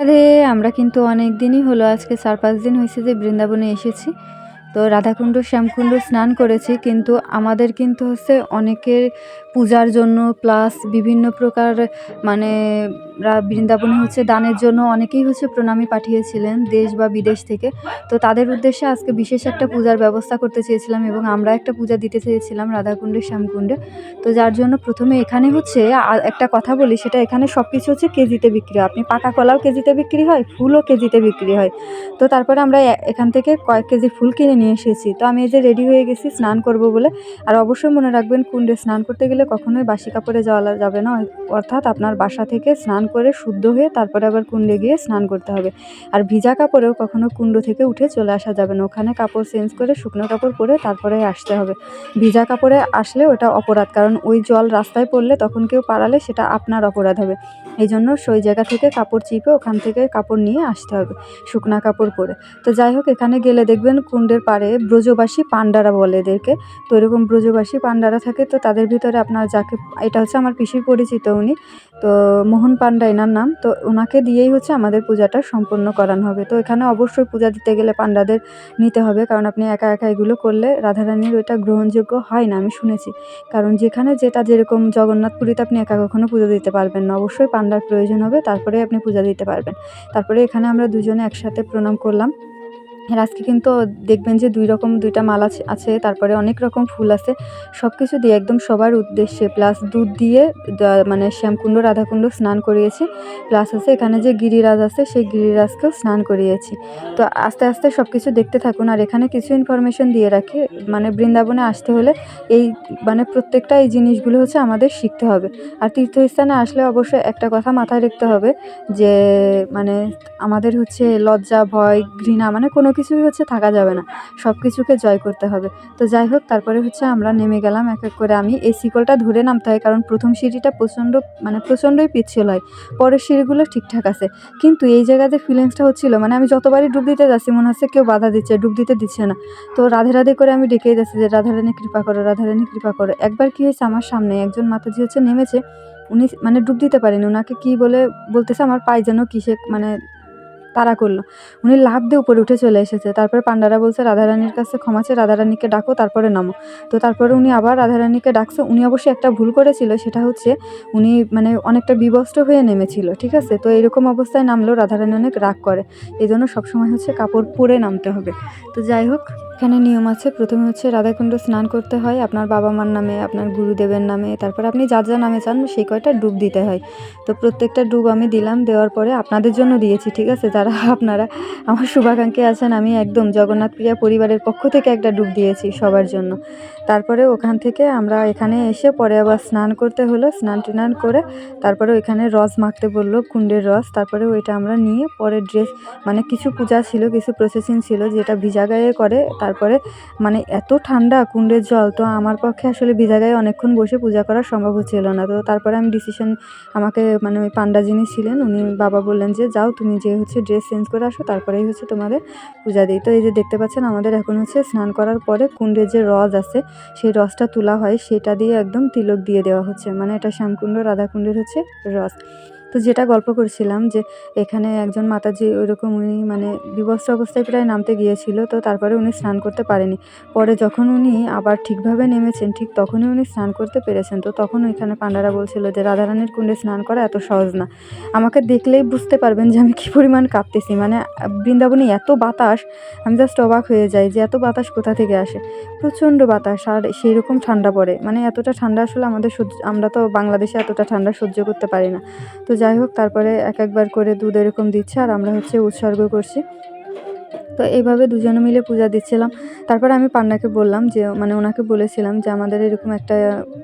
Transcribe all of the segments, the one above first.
আরে, আমরা কিন্তু অনেক দিনই হলো আজকে চার পাঁচ দিন হয়েছে যে বৃন্দাবনে এসেছি। তো রাধাকুণ্ড, শ্যামকুণ্ড স্নান করেছি, কিন্তু আমাদের কিন্তু হচ্ছে অনেকের পূজার জন্য প্লাস বিভিন্ন প্রকার মানে বৃন্দাবনে হচ্ছে দানের জন্য অনেকেই হচ্ছে প্রণামী পাঠিয়েছিলেন দেশ বা বিদেশ থেকে। তো তাদের উদ্দেশ্যে আজকে বিশেষ একটা পূজার ব্যবস্থা করতে চেয়েছিলাম এবং আমরা একটা পূজা দিতে চেয়েছিলাম রাধাকুণ্ডে, শ্যামকুণ্ডে। তো যার জন্য প্রথমে এখানে হচ্ছে একটা কথা বলি, সেটা এখানে সব কিছু হচ্ছে কেজিতে বিক্রি হয়। আপনি পাকা কলাও কেজিতে বিক্রি হয়, ফুলও কেজিতে বিক্রি হয়। তো তারপরে আমরা এখান থেকে কয়েক কেজি ফুল কিনে নিয়ে এসেছি। তো আমি এই যে রেডি হয়ে গেছি, স্নান করব বলে। আর অবশ্যই মনে রাখবেন, কুণ্ডে স্নান করতে গেলে কখনোই বাসি কাপড়ে যাওয়া যাবে না। অর্থাৎ আপনার বাসা থেকে স্নান করে শুদ্ধ হয়ে তারপরে আবার কুণ্ডে গিয়ে স্নান করতে হবে। আর ভিজা কাপড়েও কখনো কুণ্ড থেকে উঠে চলে আসা যাবে না। ওখানে কাপড় চেঞ্জ করে শুকনো কাপড় পরে তারপরে আসতে হবে। ভিজা কাপড়ে আসলে ওটা অপরাধ, কারণ ওই জল রাস্তায় পড়লে তখন কেউ পাড়ালে সেটা আপনার অপরাধ হবে। এই জন্য সেই জায়গা থেকে কাপড় চিপে ওখান থেকে কাপড় নিয়ে আসতে হবে, শুকনা কাপড় পরে। তো যাই হোক, এখানে গেলে দেখবেন কুণ্ডের পাড়ে ব্রজবাসী পাণ্ডারা বলে এদেরকে। তো এরকম ব্রজবাসী পাণ্ডারা থাকে, তো তাদের ভিতরে আপনার যাকে, এটা হচ্ছে আমার পিসির পরিচিত উনি, তো মোহন পান্ডা এনার নাম, তো ওনাকে দিয়েই হচ্ছে আমাদের পূজাটা সম্পন্ন করানো হবে। তো এখানে অবশ্যই পূজা দিতে গেলে পান্ডাদের নিতে হবে, কারণ আপনি একা একা এগুলো করলে রাধারানীর ওইটা গ্রহণযোগ্য হয় না, আমি শুনেছি। কারণ যেখানে যেটা যেরকম জগন্নাথ পুরীতে আপনি একা কখনো পুজো দিতে পারবেন না, অবশ্যই পান্ডার প্রয়োজন হবে, তারপরে আপনি পূজা দিতে পারবেন। তারপরে এখানে আমরা দুজনে একসাথে প্রণাম করলাম। আর আজকে কিন্তু দেখবেন যে দুই রকম দুইটা মালা আছে- তারপরে অনেক রকম ফুল আছে। সব কিছু দিয়ে একদম সবার উদ্দেশ্যে প্লাস দুধ দিয়ে মানে শ্যামকুণ্ড, রাধাকুণ্ড স্নান করিয়েছি। প্লাস হচ্ছে এখানে যে গিরিরাজ আছে, সেই গিরিরাজকেও স্নান করিয়েছি। তো আস্তে আস্তে সব কিছু দেখতে থাকুন, আর এখানে কিছু ইনফরমেশন দিয়ে রাখি। মানে বৃন্দাবনে আসতে হলে এই মানে প্রত্যেকটা এই জিনিসগুলো হচ্ছে আমাদের শিখতে হবে। আর তীর্থস্থানে আসলে অবশ্যই একটা কথা মাথায় রাখতে হবে যে মানে আমাদের হচ্ছে লজ্জা, ভয়, ঘৃণা মানে কোনো কিছুই হচ্ছে থাকা যাবে না। সব কিছুকে জয় করতে হবে। তো যাই হোক, তারপরে হচ্ছে আমরা নেমে গেলাম, এক এক করে আমি। এই শিকলটা ধরে নামতে হয়, কারণ প্রথম সিঁড়িটা প্রচণ্ড মানে প্রচণ্ডই পিচ্ছিল হয়। পরের সিঁড়িগুলো ঠিকঠাক আছে। কিন্তু এই জায়গাতে ফিলিংসটা হচ্ছিল মানে আমি যতবারই ডুব দিতে যাচ্ছি, মনে হচ্ছে কেউ বাধা দিচ্ছে, ডুব দিতে দিচ্ছে না। তো রাধে রাধে করে আমি ডেকেই যাচ্ছি যে রাধারানী কৃপা করো রাধারানী কৃপা করো। একবার কি হয়েছে, আমার সামনে একজন মাতাজি হচ্ছে নেমেছে। উনি মানে ডুব দিতে পারেনি। ওনাকে কি বলে বলতেছে, আমার পায়ে যেন কিসে মানে তাড়া করল। উনি লাভ দিয়ে উপরে উঠে চলে এসেছে। তারপরে পান্ডারা বলছে, রাধারানীর কাছে ক্ষমা চেয়ে রাধারানীকে ডাকো, তারপরে নামো। তো তারপরে উনি আবার রাধারানীকে ডাকছে। উনি অবশ্যই একটা ভুল করেছিল, সেটা হচ্ছে উনি মানে অনেকটা বিবস্ত্র হয়ে নেমেছিল, ঠিক আছে? তো এরকম অবস্থায় নামলেও রাধারানী অনেক রাগ করে। এই জন্য সবসময় হচ্ছে কাপড় পরে নামতে হবে। তো যাই হোক এখানে নিয়ম আছে। প্রথমে হচ্ছে রাধাকুণ্ড স্নান করতে হয়, আপনার বাবা মার নামে, আপনার গুরুদেবের নামে, তারপর আপনি যার যা নামে চান, সেই কয়টা ডুব দিতে হয়। তো প্রত্যেকটা ডুব আমি দিলাম, দেওয়ার পরে আপনাদের জন্য দিয়েছি, ঠিক আছে? যারা আপনারা আমার শুভাকাঙ্ক্ষী আছেন, আমি একদম জগন্নাথ প্রিয়া পরিবারের পক্ষ থেকে একটা ডুব দিয়েছি সবার জন্য। তারপরে ওখান থেকে আমরা এখানে এসে পরে আবার স্নান করতে হলো, স্নান টিনান করে তারপরে ওইখানে রস মাখতে বলল, কুণ্ডের রস। তারপরে ওইটা আমরা নিয়ে পরে ড্রেস মানে কিছু পূজা ছিল, কিছু প্রসেসিং ছিল, যেটা ভিজা গায়ে করে তারপরে মানে এত ঠান্ডা কুণ্ডের জল, তো আমার পক্ষে আসলে ভিজা অনেকক্ষণ বসে পূজা করা সম্ভব হচ্ছিল না। তো তারপরে আমি ডিসিশন আমাকে মানে ওই পান্ডা যিনি ছিলেন, উনি বাবা বললেন যে, যাও তুমি যে হচ্ছে ড্রেস চেঞ্জ করে আসো, তারপরেই হচ্ছে তোমাদের পূজা দিই। তো এই যে দেখতে পাচ্ছেন, আমাদের এখন হচ্ছে স্নান করার পরে কুণ্ডের যে রস আছে, সেই রসটা তোলা হয়, সেটা দিয়ে একদম তিলক দিয়ে দেওয়া হচ্ছে। মানে এটা শ্যামকুণ্ড, রাধাকুণ্ডের হচ্ছে রস। তো যেটা গল্প করছিলাম যে এখানে একজন মাতাজি ওইরকম উনি মানে বিবস্ত্র অবস্থায় প্রায় নামতে গিয়েছিল, তো তারপরে উনি স্নান করতে পারেনি। পরে যখন উনি আবার ঠিকভাবে নেমেছেন, ঠিক তখনই উনি স্নান করতে পেরেছেন। তো তখন ওইখানে পাণ্ডারা বলছিল যে রাধারানীর কুণ্ডে স্নান করা এত সহজ না। আমাকে দেখলেই বুঝতে পারবেন যে আমি কী পরিমাণ কাঁপতেছি। মানে বৃন্দাবনে এত বাতাস, আমি জাস্ট অবাক হয়ে যাই যে এত বাতাস কোথা থেকে আসে। প্রচণ্ড বাতাস আর সেই রকম ঠান্ডা পড়ে। মানে এতটা ঠান্ডা আসলে আমাদের সহ্য, আমরা তো বাংলাদেশে এতটা ঠান্ডা সহ্য করতে পারি না। তো যাই হোক তারপরে এক একবার করে দুধ এরকম দিচ্ছে আর আমরা হচ্ছে উৎসর্গ করছি। তো এইভাবে দুজনে মিলে পূজা দিচ্ছিলাম। তারপর আমি পান্নাকে বললাম যে মানে ওনাকে বলেছিলাম যে, আমাদের এরকম একটা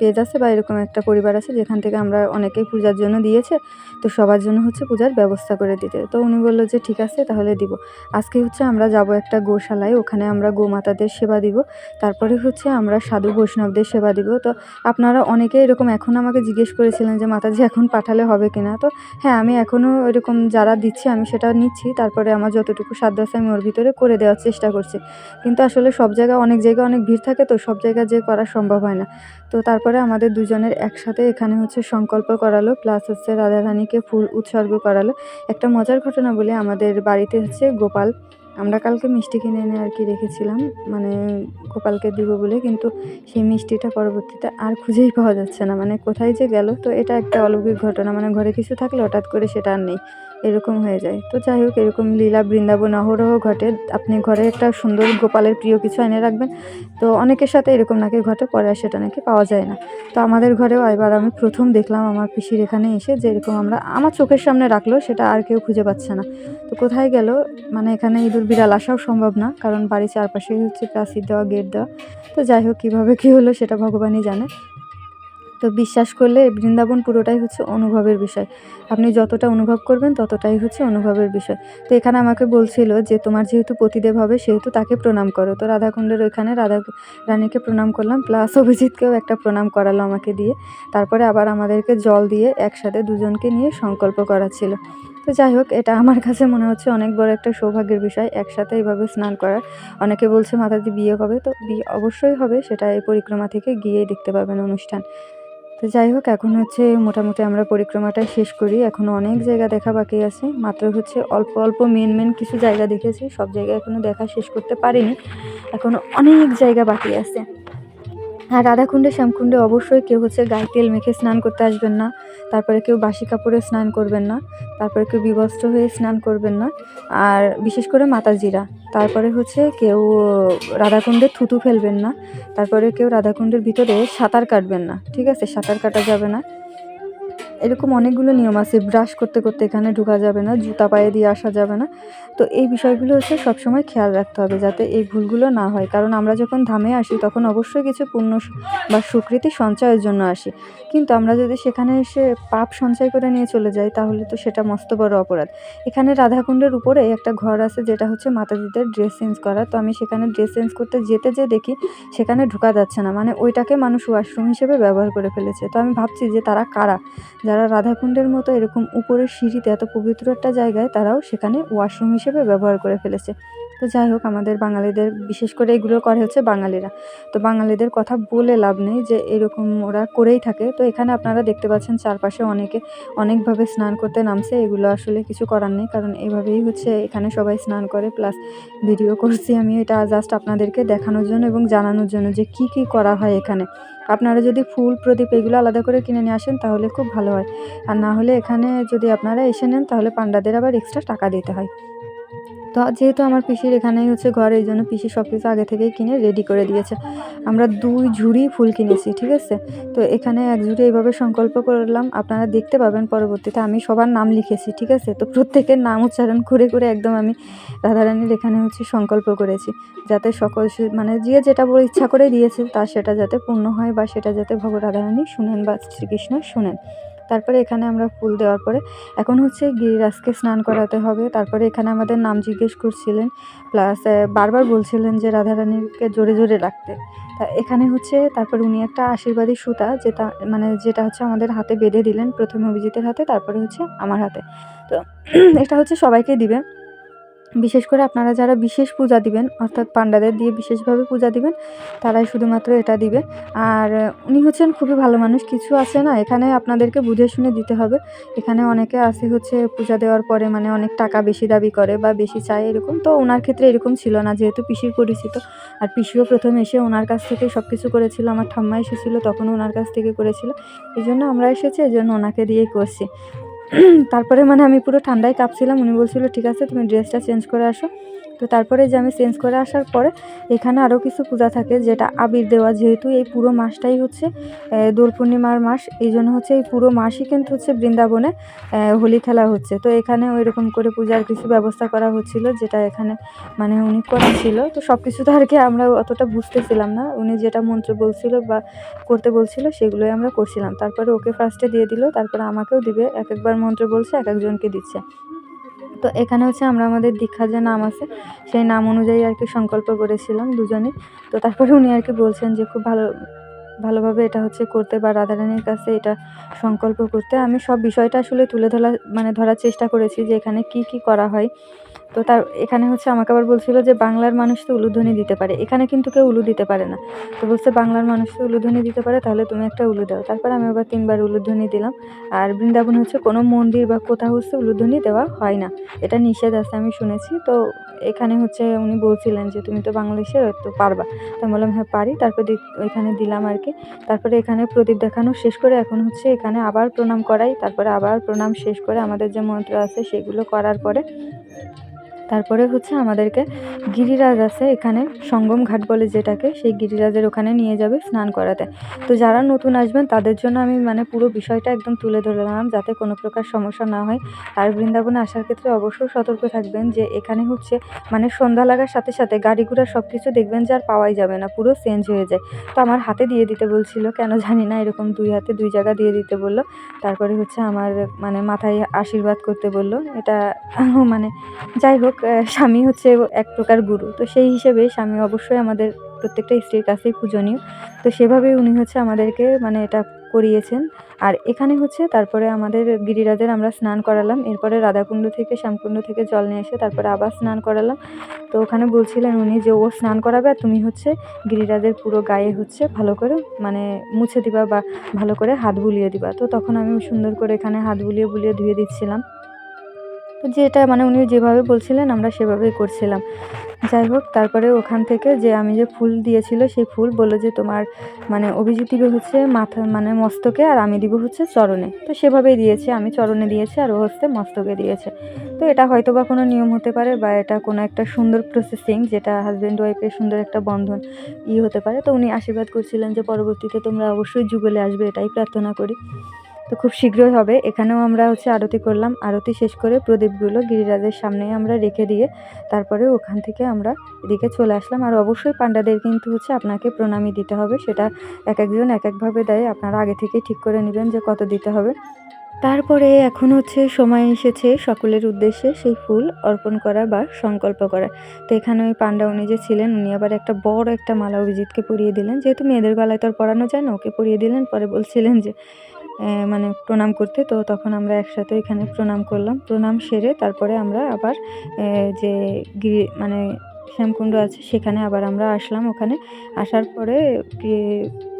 পেজ আছে বা এরকম একটা পরিবার আছে যেখান থেকে আমরা অনেকেই পূজার জন্য দিয়েছে, তো সবার জন্য হচ্ছে পূজার ব্যবস্থা করে দিতে। তো উনি বলল যে, ঠিক আছে, তাহলে দিব। আজকে হচ্ছে আমরা যাব একটা গোশালায়, ওখানে আমরা গোমাতাদের সেবা দিব। তারপরে হচ্ছে আমরা সাধু বৈষ্ণবদের সেবা দিব। তো আপনারা অনেকে এরকম এখন আমাকে জিজ্ঞেস করেছিলেন যে, মাতাজি, এখন পাঠালে হবে কিনা? তো হ্যাঁ আমি এখনও এরকম যারা দিচ্ছি, আমি সেটা নিচ্ছি। তারপরে আমার যতটুকু সাধ্য আছে, আমি ওর ভিতরে ভিতরে করে দেওয়ার চেষ্টা করছি। কিন্তু আসলে সব জায়গায় অনেক জায়গায় অনেক ভিড় থাকে তো সব জায়গায় যে করা সম্ভব হয় না। তো তারপরে আমাদের দুজনের একসাথে এখানে হচ্ছে সংকল্প করালো প্লাস হচ্ছে রাধারানীকে ফুল উৎসর্গ করালো। একটা মজার ঘটনা বলে, আমাদের বাড়িতে হচ্ছে গোপাল, আমরা কালকে মিষ্টি কিনে এনে আর কি রেখেছিলাম মানে গোপালকে দিব বলে, কিন্তু সেই মিষ্টিটা পরবর্তীতে আর খুঁজেই পাওয়া যাচ্ছে না। মানে কোথায় যে গেল, তো এটা একটা অলৌকিক ঘটনা মানে ঘরে কিছু থাকলে হঠাৎ করে সেটা আর নেই। এরকম হয়ে যায়। তো যাই হোক, এরকম লীলা বৃন্দাবন অহরহ ঘটে। আপনি ঘরে একটা সুন্দর গোপালের প্রিয় কিছু এনে রাখবেন। তো অনেকের সাথে এরকম নাকি ঘটে, পরে আর সেটা নাকি পাওয়া যায় না। তো আমাদের ঘরেও এবার আমি প্রথম দেখলাম আমার পিসির এখানে এসে যে এরকম আমরা, আমার চোখের সামনে রাখল সেটা আর কেউ খুঁজে পাচ্ছে না। তো কোথায় গেল? মানে এখানে ইঁদুর বিড়াল আসাও সম্ভব না, কারণ বাড়ির চারপাশেই হচ্ছে প্রাচীর দেওয়া, গেট দেওয়া। তো যাই হোক, কীভাবে কী হলো সেটা ভগবানই জানে। তো বিশ্বাস করলে বৃন্দাবন পুরোটাই হচ্ছে অনুভবের বিষয়। আপনি যতটা অনুভব করবেন ততটাই হচ্ছে অনুভবের বিষয়। তো এখানে আমাকে বলছিল যে, তোমার যেহেতু পতিদেব হবে, সেহেতু তাকে প্রণাম করো। তো রাধাকুণ্ডের ওইখানে রাধা রানীকে প্রণাম করলাম, প্লাস অভিজিৎকেও একটা প্রণাম করালো আমাকে দিয়ে। তারপরে আবার আমাদেরকে জল দিয়ে একসাথে দুজনকে নিয়ে সংকল্প করা ছিল। তো যাই হোক, এটা আমার কাছে মনে হচ্ছে অনেক বড় একটা সৌভাগ্যের বিষয়, একসাথে এইভাবে স্নান করার। অনেকে বলছে, মাতাজি, বিয়ে হবে তো বিয়ে অবশ্যই হবে, সেটা এই পরিক্রমা থেকে গিয়েই দেখতে পাবেন অনুষ্ঠান। তো যাই হোক, এখন হচ্ছে মোটামুটি আমরা পরিক্রমাটা শেষ করি। এখনও অনেক জায়গা দেখা বাকি আছে, মাত্র হচ্ছে অল্প অল্প মেন মেন কিছু জায়গা দেখেছি। সব জায়গা এখনও দেখা শেষ করতে পারিনি। এখনও অনেক জায়গা বাকি আছে। আর রাধাকুণ্ডে, শ্যামকুণ্ডে অবশ্যই কেউ হচ্ছে গায়ে তেল মেখে স্নান করতে আসবেন না। তারপরে কেউ বাসি কাপড়ে স্নান করবেন না। তারপরে কেউ বিবস্ত্র হয়ে স্নান করবেন না। আর বিশেষ করে মাতাজিরা। তারপরে হচ্ছে কেউ রাধাকুণ্ডে থুতু ফেলবেন না। তারপরে কেউ রাধাকুণ্ডের ভিতরে সাঁতার কাটবেন না। ঠিক আছে? সাঁতার কাটা যাবে না। এরকম অনেকগুলো নিয়ম আছে। ব্রাশ করতে করতে এখানে ঢোকা যাবে না, জুতা পায়ে দিয়ে আসা যাবে না। তো এই বিষয়গুলো হচ্ছে সবসময় খেয়াল রাখতে হবে যাতে এই ভুলগুলো না হয়। কারণ আমরা যখন ধামে আসি, তখন অবশ্যই কিছু পুণ্য বা সুকৃতি সঞ্চয়ের জন্য আসি। কিন্তু আমরা যদি সেখানে এসে পাপ সঞ্চয় করে নিয়ে চলে যাই, তাহলে তো সেটা মস্ত বড় অপরাধ। এখানে রাধাকুণ্ডের উপরে একটা ঘর আছে, যেটা হচ্ছে মাতাজিদের ড্রেস চেঞ্জ করা। তো আমি সেখানে ড্রেস চেঞ্জ করতে যেতে যে দেখি সেখানে ঢোকা যাচ্ছে না। মানে ওইটাকে মানুষ ওয়াশরুম হিসেবে ব্যবহার করে ফেলেছে। তো আমি ভাবছি যে তারা কারা? যারা রাধাকুণ্ডের মতো এরকম উপরের সিঁড়িতে এত পবিত্র একটা জায়গায় তারাও সেখানে ওয়াশরুম হিসেবে ব্যবহার করে ফেলেছে। তো যাই হোক, আমাদের বাঙালিদের, বিশেষ করে এগুলো করে হচ্ছে বাঙালিরা। তো বাঙালিদের কথা বলে লাভ নেই যে এরকম ওরা করেই থাকে। তো এখানে আপনারা দেখতে পাচ্ছেন চারপাশে অনেকে অনেকভাবে স্নান করতে নামছে। এগুলো আসলে কিছু করার নেই, কারণ এভাবেই হচ্ছে এখানে সবাই স্নান করে। প্লাস ভিডিও করছি আমি এটা জাস্ট আপনাদেরকে দেখানোর জন্য এবং জানানোর জন্য যে কি কি করা হয় এখানে। আপনারা যদি ফুল প্রদীপ এগুলো আলাদা করে কিনে নিয়ে আসেন তাহলে খুব ভালো হয়। আর না হলে এখানে যদি আপনারা এসে নেন তাহলে পান্ডাদের আবার এক্সট্রা টাকা দিতে হয়। তো যেহেতু আমার পিসির এখানেই হচ্ছে ঘর, এই জন্য পিসি সব কিছু আগে থেকেই কিনে রেডি করে দিয়েছে। আমরা দুই ঝুড়ি ফুল কিনেছি, ঠিক আছে? তো এখানে এক ঝুড়ি এইভাবে সংকল্প করলাম, আপনারা দেখতে পাবেন পরবর্তীতে। আমি সবার নাম লিখেছি, ঠিক আছে? তো প্রত্যেকের নাম উচ্চারণ করে করে একদম আমি রাধারানীর এখানে হচ্ছে সংকল্প করেছি, যাতে সকল মানে যে যেটা বলে ইচ্ছা করে দিয়েছে তার সেটা যাতে পূর্ণ হয় বা সেটা যাতে ভগ রাধারানী শুনেন বা শ্রীকৃষ্ণ শুনেন। তারপরে এখানে আমরা ফুল দেওয়ার পরে এখন হচ্ছে গিরিরাজকে স্নান করাতে হবে। তারপরে এখানে আমাদের নাম জিজ্ঞেস করছিলেন প্লাস বারবার বলছিলেন যে রাধারানীকে জোরে জোরে রাখতে। তা এখানে হচ্ছে তারপর উনি একটা আশীর্বাদী সুতা যেটা মানে যেটা হচ্ছে আমাদের হাতে বেঁধে দিলেন প্রথমে অভিজিতের হাতে, তারপরে হচ্ছে আমার হাতে। তো এটা হচ্ছে সবাইকে দিবে। বিশেষ করে আপনারা যারা বিশেষ পূজা দিবেন, অর্থাৎ পাণ্ডাদের দিয়ে বিশেষভাবে পূজা দিবেন, তারাই শুধুমাত্র এটা দিবে। আর উনি হচ্ছেন খুবই ভালো মানুষ, কিছু আছে না, এখানে আপনাদেরকে বুঝে শুনে দিতে হবে। এখানে অনেকে আছে হচ্ছে পূজা দেওয়ার পরে মানে অনেক টাকা বেশি দাবি করে বা বেশি চায় এরকম। তো ওনার ক্ষেত্রে এরকম ছিল না, যেহেতু পিসির পরিচিত। আর পিসিও প্রথম এসে ওনার কাছ থেকে সব কিছু করেছিল, আমার ঠাম্মা এসেছিল, তখন ওনার কাছ থেকে করেছিল। এই জন্য আমরা এসেছি, এই জন্য ওনাকে দিয়েই করছি। তারপরে মানে আমি পুরো ঠান্ডায় কাঁপছিলাম। উনি বলছিল, ঠিক আছে, তুমি ড্রেসটা চেঞ্জ করে আসো। তো তারপরে যে আমি চেঞ্জ করে আসার পরে এখানে আরও কিছু পূজা থাকে, যেটা আবির দেওয়া, যেহেতু এই পুরো মাসটাই হচ্ছে দোল পূর্ণিমার মাস, এই জন্য হচ্ছে এই পুরো মাসই কিন্তু হচ্ছে বৃন্দাবনে হোলি খেলা হচ্ছে। তো এখানে ওই রকম করে পূজার কিছু ব্যবস্থা করা হচ্ছিল, যেটা এখানে মানে উনি করেছিল। তো সব কিছু তো আর কি আমরা অতটা বুঝতেছিলাম না। উনি যেটা মন্ত্র বলছিল বা করতে বলছিল, সেগুলোই আমরা করছিলাম। তারপরে ওকে ফার্স্টে দিয়ে দিল, তারপরে আমাকেও দিবে। এক একবার মন্ত্র বলছে, এক একজনকে দিচ্ছে। তো এখানে হচ্ছে আমরা আমাদের দীক্ষার যে নাম আছে, সেই নাম অনুযায়ী আর কি সংকল্প করেছিলাম দুজনেই। তো তারপরে উনি আর কি বলছেন যে খুব ভালো, ভালোভাবে এটা হচ্ছে করতে বা রাধারানীর কাছে এটা সংকল্প করতে। আমি সব বিষয়টা আসলে তুলে ধরা মানে ধরার চেষ্টা করেছি যে এখানে কি কি করা হয়। তো তার এখানে হচ্ছে আমাকে আবার বলছিল যে বাংলার মানুষ তো উলুধ্বনি দিতে পারে। এখানে কিন্তু কেউ উলু দিতে পারে না। তো বলছে বাংলার মানুষ তো উলুধ্বনি দিতে পারে, তাহলে তুমি একটা উলু দাও। তারপর আমি আবার তিনবার উলুধ্বনি দিলাম। আর বৃন্দাবন হচ্ছে কোনো মন্দির বা কোথাও হচ্ছে উলুধ্বনি দেওয়া হয় না। এটা নিষেধ আছে, আমি শুনেছি। তো এখানে হচ্ছে উনি বলছিলেন যে, তুমি তো বাংলাদেশের, তো পারবা। তো আমি বললাম হ্যাঁ পারি। তারপর ওইখানে দিলাম আর কি। তারপরে এখানে প্রদীপ দেখানো শেষ করে এখন হচ্ছে এখানে আবার প্রণাম করাই। তারপরে আবার প্রণাম শেষ করে আমাদের যে মন্ত্র আছে, সেগুলো করার পরে তারপরে হচ্ছে আমাদেরকে গিরিরাজ আছে এখানে, সঙ্গম ঘাট বলে যেটাকে, সেই গিরিরাজের ওখানে নিয়ে যাবে স্নান করাতে। তো যারা নতুন আসবেন, তাদের জন্য আমি মানে পুরো বিষয়টা একদম তুলে ধরলাম, যাতে কোনো প্রকার সমস্যা না হয়। আর বৃন্দাবনে আসার ক্ষেত্রে অবশ্যই সতর্ক থাকবেন যে এখানে হচ্ছে মানে সন্ধ্যা লাগার সাথে সাথে গাড়ি ঘোড়া সব কিছু দেখবেন যে আর পাওয়াই যাবে না, পুরো চেঞ্জ হয়ে যায়। তো আমার হাতে দিয়ে দিতে বলছিল, কেন জানি না, এরকম দুই হাতে দুই জায়গা দিয়ে দিতে বলল। তারপরে হচ্ছে আমার মানে মাথায় আশীর্বাদ করতে বলল। এটা মানে যাই হোক স্বামী হচ্ছে এক প্রকার গুরু। তো সেই হিসেবে স্বামী অবশ্যই আমাদের প্রত্যেকটা স্ত্রীর কাছেই পূজনীয়। তো সেভাবেই উনি হচ্ছে আমাদেরকে মানে এটা করিয়েছেন। আর এখানে হচ্ছে তারপরে আমাদের গিরিরাজের আমরা স্নান করালাম। এরপরে রাধাকুণ্ড থেকে, শ্যামকুণ্ড থেকে জল নিয়ে এসে তারপরে আবার স্নান করালাম। তো ওখানে বলছিলেন উনি যে, ও স্নান করাবে আর তুমি হচ্ছে গিরিরাজের পুরো গায়ে হচ্ছে ভালো করে মানে মুছে দিবা বা ভালো করে হাত বুলিয়ে দিবা। তো তখন আমি সুন্দর করে এখানে হাত বুলিয়ে বুলিয়ে ধুয়ে দিচ্ছিলাম। তো যেটা মানে উনি যেভাবে বলছিলেন, আমরা সেভাবেই করছিলাম। যাই হোক, তারপরে ওখান থেকে যে আমি যে ফুল দিয়েছিল, সেই ফুল বলল যে তোমার মানে অভিজিৎ দিবে হচ্ছে মাথা মানে মস্তকে আর আমি দিব হচ্ছে চরণে। তো সেভাবেই দিয়েছে, আমি চরণে দিয়েছি আর ও হচ্ছে মস্তকে দিয়েছে। তো এটা হয়তো বা কোনো নিয়ম হতে পারে বা এটা কোনো একটা সুন্দর প্রসেসিং যেটা হাজব্যান্ড ওয়াইফের সুন্দর একটা বন্ধন ই হতে পারে। তো উনি আশীর্বাদ করছিলেন যে পরবর্তীতে তোমরা অবশ্যই যুগলে আসবে, এটাই প্রার্থনা করি। তো খুব শীঘ্রই হবে। এখানেও আমরা হচ্ছে আরতি করলাম। আরতি শেষ করে প্রদীপগুলো গিরিরাজের সামনে আমরা রেখে দিয়ে তারপরে ওখান থেকে আমরা এদিকে চলে আসলাম। আর অবশ্যই পান্ডাদের কিন্তু হচ্ছে আপনাকে প্রণামী দিতে হবে। সেটা এক একজন এক একভাবে দেয়। আপনারা আগে থেকেই ঠিক করে নেবেন যে কত দিতে হবে। তারপরে এখন হচ্ছে সময় এসেছে সকলের উদ্দেশ্যে সেই ফুল অর্পণ করা বা সংকল্প করা। তো এখানে ওই পান্ডা উনি যে ছিলেন, উনি আবার একটা বড় একটা মালা অভিজিৎকে পরিয়ে দিলেন। যেহেতু মেয়েদের গলায় তো আর পরানো যায় না, ওকে পরিয়ে দিলেন। পরে বলছিলেন যে মানে প্রণাম করতে। তো তখন আমরা একসাথে এখানে প্রণাম করলাম। প্রণাম সেরে তারপরে আমরা আবার যে গিরি মানে শ্যামকুণ্ড আছে সেখানে আবার আমরা আসলাম ওখানে। আসার পরে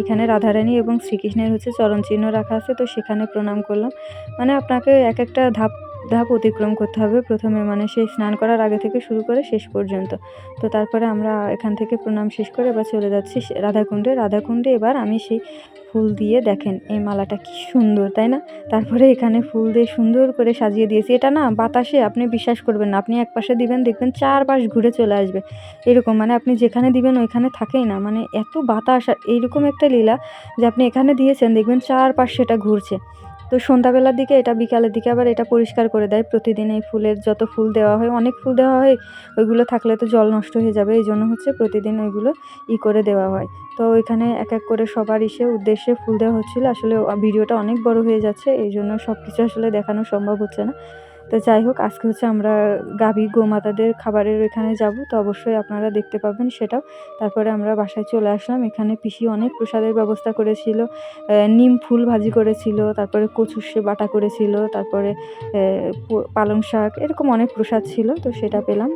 এখানে রাধারানী এবং শ্রীকৃষ্ণের হচ্ছে চরণ চিহ্ন রাখা আছে, তো সেখানে প্রণাম করলাম। মানে আপনাকে এক একটা ধাপ ধাপ অতিক্রম করতে হবে। প্রথমে মানে সেই স্নান করার আগে থেকে শুরু করে শেষ পর্যন্ত। তো তারপরে আমরা এখান থেকে প্রণাম শেষ করে এবার চলে যাচ্ছি রাধাকুণ্ডে। রাধাকুণ্ডে এবার আমি সেই ফুল দিয়ে দেখেন এই মালাটা কি সুন্দর, তাই না? তারপরে এখানে ফুল দিয়ে সুন্দর করে সাজিয়ে দিয়েছি। এটা না বাতাসে আপনি বিশ্বাস করবেন না। আপনি এক পাশে দিবেন, দেখবেন চারপাশ ঘুরে চলে আসবে। এরকম মানে আপনি যেখানে দিবেন ওইখানে থাকেই না। মানে এত বাতাস এইরকম একটা লীলা যে আপনি এখানে দিয়েছেন, দেখবেন চারপাশ সেটা ঘুরছে। তো সন্ধ্যাবেলার দিকে এটা, বিকালের দিকে আবার এটা পরিষ্কার করে দেয়। প্রতিদিন এই ফুলের যত ফুল দেওয়া হয়, অনেক ফুল দেওয়া হয়, ওইগুলো থাকলে তো জল নষ্ট হয়ে যাবে, এই জন্য হচ্ছে প্রতিদিন ওইগুলো ই করে দেওয়া হয়। তো ওইখানে এক এক করে সবার ইসে উদ্দেশ্যে ফুল দেওয়া হচ্ছিল। আসলে ভিডিওটা অনেক বড় হয়ে যাচ্ছে, এই জন্য সব কিছু আসলে দেখানো সম্ভব হচ্ছে না। তো যাই হোক, আজকে হচ্ছে আমরা গাভী গোমাতাদের খাবারের ওইখানে যাব। তো অবশ্যই আপনারা দেখতে পাবেন সেটাও। তারপরে আমরা বাসায় চলে আসলাম। এখানে পিসি অনেক প্রসাদের ব্যবস্থা করেছিল। নিম ফুল ভাজি করেছিল, তারপরে কচুর সে বাটা করেছিল, তারপরে পালং শাক, এরকম অনেক প্রসাদ ছিল। তো সেটা পেলাম।